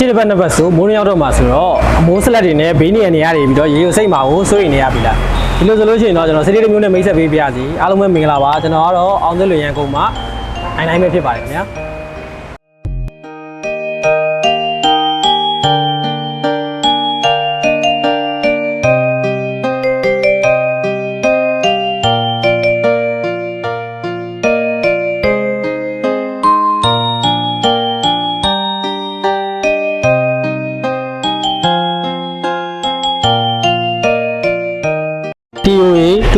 ရှေ့တစ်ပတ်နှစ်ပတ်ဆိုမိုးနှရောက်တော့မှာဆိုတော့အမိုးဆက်လက်တွေနဲ့ဘေးနေရနေရတွေပြီးတော့ရေရုပ်စိတ်မှာကိုစိုးရိမ်နေရပြီလားဒီလိုဆိုလို့ရှိရင်တော့ကျွန်တော်စိတ်လေးတစ်မျိုးနဲ့မိတ်ဆက်ပေးပြစီအားလုံးပဲမင်္ဂလာပါကျွန်တော်ကတော့အောင်သွေးလွင်ရန်ကုန်မှာနိုင်နိုင်ပဲဖြစ်ပါတယ်ခင်ဗျာ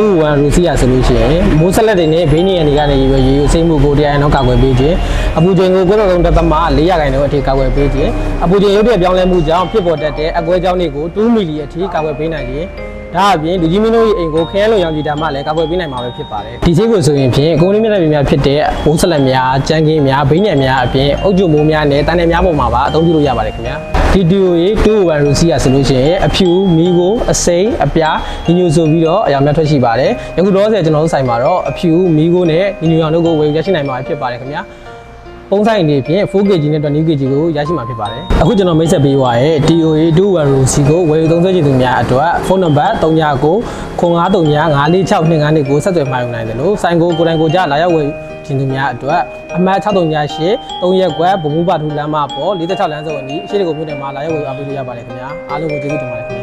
21ရူစီယာဆိုလို့ရှိရင်မိုးဆက်လက်တွေနဲ့ဘေးနေရနေကနေရေရေစိတ်မှုကိုတရားနောက်ကာကွယ်ပေးခြင်းအပူချိန်ကိုကိုယ်တော်သုံးသက်မှ400ခိုင်နှုန်းအထိကာကွယ်ပေးခြင်းအပူချိန်ရုပ်ပြပြောင်းလဲမှုကြောင့်ဖြစ်ပေါ်တတ်တဲ့အကွဲကြောင်းတွေကို2မီလီအထိကာကွယ်ပေးနိုင်ခြင်း ဒါအပြင်လူကြီးမင်းတို့ရဲ့အိမ်ကိုခရဲလိုရောင်ကြည်တာမှလည်းကာကွယ်ပေးနိုင်မှာပဲဖြစ်ပါတယ်ဒီဆေးကိုဆိုရင်ဖြင့်ကုန်းလေးမြတ်တွေများဖြစ်တဲ့မိုးဆက်လက်များကြမ်းကင်းများဘိညာဉ်များအပြင်အုတ်ကျုံမိုးများနဲ့တန်တယ်များပုံမှာပါအသုံးပြုလို့ရပါတယ်ခင်ဗျာဒီတီယိုရေ21ရူစီယာဆိုလို့ရှိရင်အဖြူမီကိုအစိမ်းအပြားညီညွတ်ဆိုပြီးတော့အရာများထွက်ရှိပါတယ်။ယခုတော့ဆယ်ကျွန်တော်တို့ဆိုင်မှာတော့အဖြူမီကိုနဲ့ညီညွတ်အောင်တို့ကိုဝယ်ရရှိနိုင်မှာဖြစ်ပါတယ်ခင်ဗျာ။ ပုံဆိုင်အနေဖြင့် 4kg နဲ့ 20kg ကိုရရှိမှာဖြစ်ပါတယ်။အခုကျွန်တော်မိတ်ဆက်ပေးသွားရဲ့ TOA 21ရူစီကိုဝယ်ယူသုံးစွဲချင်သူများအတွက်ဖုန်းနံပါတ်39 0939 54625ကိုဆက်သွယ်မှာယူနိုင်တယ်လို့ဆိုင်ကိုကိုယ်တိုင်ကိုကြားလာရောက်ဝယ်ခြင်းသူများအတွက်အမှတ်6338 3ရက်ကွက်ဗမှုပါထူလမ်းမပေါ်46လမ်းစုံအနီးအရှိတကုံမြို့နယ်မှာလာရောက်ဝယ်ယူအားပေးလို့ရပါတယ်ခင်ဗျာအားလုံးကိုကျေးဇူးတင်ပါတယ်